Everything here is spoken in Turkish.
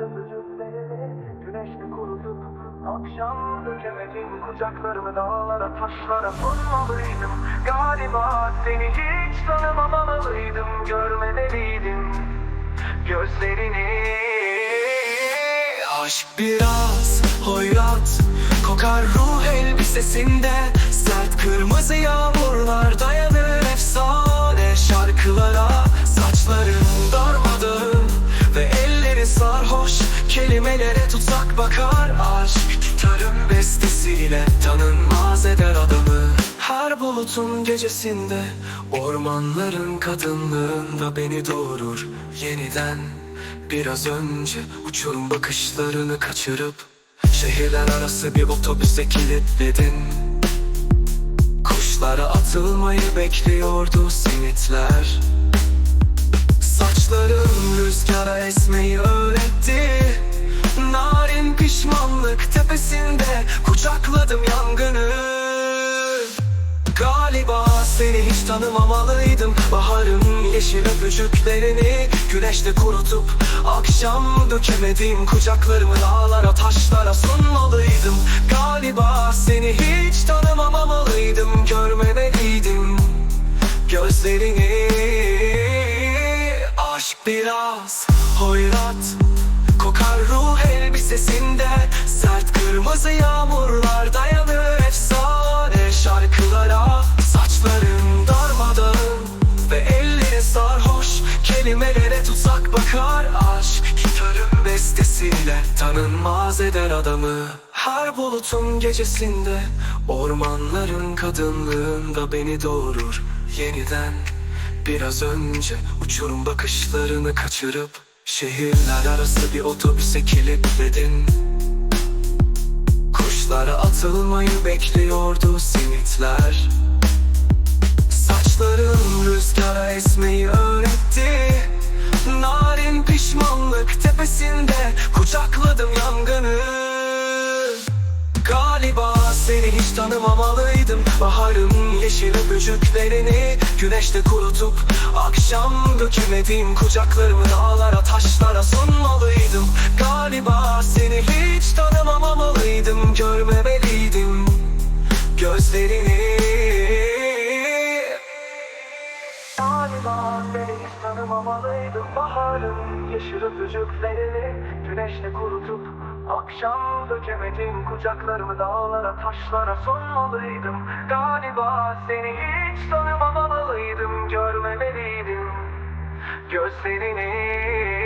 Öpücüklerini güneşte kurutup Akşam dökemedim kucaklarımı dağlara taşlara. Sormalıydım galiba seni hiç tanımamalıydım Görmemeliydim gözlerini. Aşk biraz hoyrat Kokar ruh elbisesinde. Sert kırmızı yağmurlar dayanır efsane şarkılara Saçların Kelimelere tutsak bakar aşk. Gitarın bestesiyle tanınmaz eder adamı. Her bulutun gecesinde Ormanların kadınlığında beni doğurur yeniden. Biraz önce uçurum bakışlarını kaçırıp Şehirler arası bir otobüse kilitledin. Kuşlara atılmayı bekliyordu simitler Saçların rüzgara esmeyi pişmanlık tepesinde kucakladım yangını. Galiba seni hiç tanımamalıydım. Baharın yeşil öpücüklerini Güneşte kurutup Akşam dökemediğim kucaklarımı dağlara taşlara sunmalıydım. Galiba seni hiç tanımamalıydım Görmemeliydim gözlerini. Aşk biraz hoyrat Kokar ruh elbisesinde Sert kırmızı yağmurlar dayanır efsane şarkılara. Saçların darmadağın ve elleri sarhoş Kelimelere tutsak bakar. Aşk Gitarın bestesiyle tanınmaz eder adamı. Her bulutun gecesinde Ormanların kadınlığında beni doğurur yeniden. Biraz önce uçurum bakışlarını kaçırıp Şehirler arası bir otobüse kilitledin Kuşlara atılmayı bekliyordu simitler. Saçların rüzgara esmeyi öğretti. Narin pişmanlık tepesinde kucakladım yangını seni hiç tanımamalıydım. Baharın yeşil öpücüklerini Güneşte kurutup Akşam dökemediğim kucaklarımı dağlara taşlara sunmalıydım. Galiba seni hiç tanımamalıydım Görmemeliydim gözlerini. Galiba seni hiç tanımamalıydım. Baharın yeşil öpücüklerini Güneşte kurutup Akşam dökemedim kucaklarımı dağlara taşlara sunmalıydım Galiba seni hiç tanımamalıydım Görmemeliydim. Gözlerini